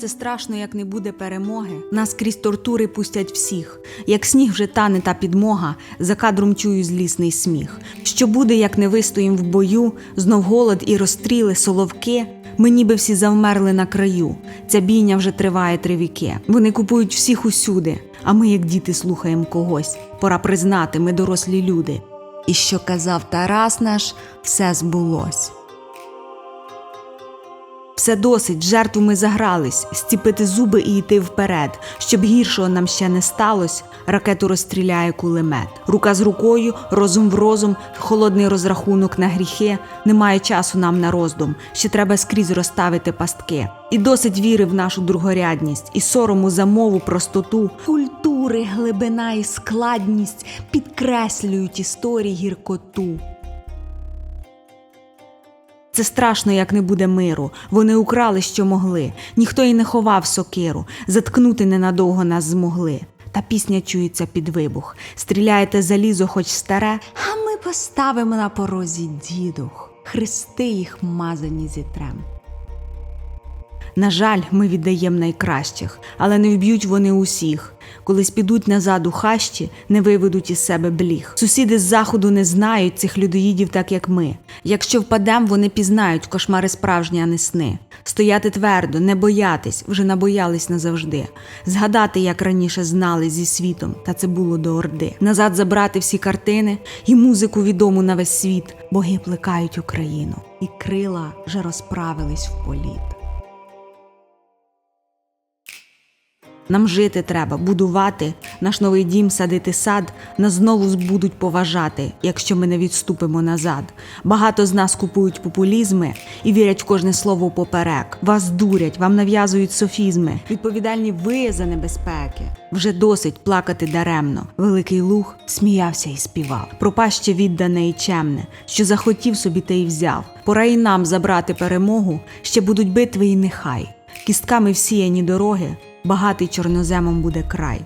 Це страшно, як не буде перемоги. Нас крізь тортури пустять всіх. Як сніг вже тане та підмога, за кадром чую злісний сміх. Що буде, як не вистоїм в бою, знов голод і розстріли, соловки. Ми ніби всі завмерли на краю. Ця бійня вже триває три віки. Вони купують всіх усюди, а ми, як діти, слухаємо когось. Пора признати, ми дорослі люди. І що казав Тарас наш, все збулось. Все досить, жертву ми загрались, стіпити зуби і йти вперед. Щоб гіршого нам ще не сталося, ракету розстріляє кулемет. Рука з рукою, розум в розум, холодний розрахунок на гріхи. Немає часу нам на роздум, ще треба скрізь розставити пастки. І досить віри в нашу другорядність, і сорому за мову, простоту. Культури, глибина і складність підкреслюють історії гіркоту. Це страшно, як не буде миру. Вони украли, що могли. Ніхто й не ховав сокиру. Заткнути ненадовго нас змогли. Та пісня чується під вибух. Стріляєте залізо, хоч старе, а ми поставимо на порозі дідух. Хрести їх мазані зітрем. На жаль, ми віддаємо найкращих, але не вб'ють вони усіх. Колись підуть назад у хащі, не виведуть із себе бліг. Сусіди з заходу не знають цих людоїдів, так як ми. Якщо впадем, вони пізнають кошмари справжні, а не сни. Стояти твердо, не боятись, вже набоялись назавжди. Згадати, як раніше знали зі світом, та це було до орди. Назад забрати всі картини і музику відому на весь світ. Боги плекають Україну, і крила вже розправились в політ. Нам жити треба, будувати наш новий дім, садити сад, нас знову будуть поважати, якщо ми не відступимо назад. Багато з нас купують популізми і вірять в кожне слово поперек. Вас дурять, вам нав'язують софізми. Відповідальні ви за небезпеки. Вже досить плакати даремно. Великий луг сміявся і співав. Пропаще віддане і чемне, що захотів собі те й взяв. Пора і нам забрати перемогу, ще будуть битви і нехай. Кістками всіяні дороги, багатий чорноземом буде край.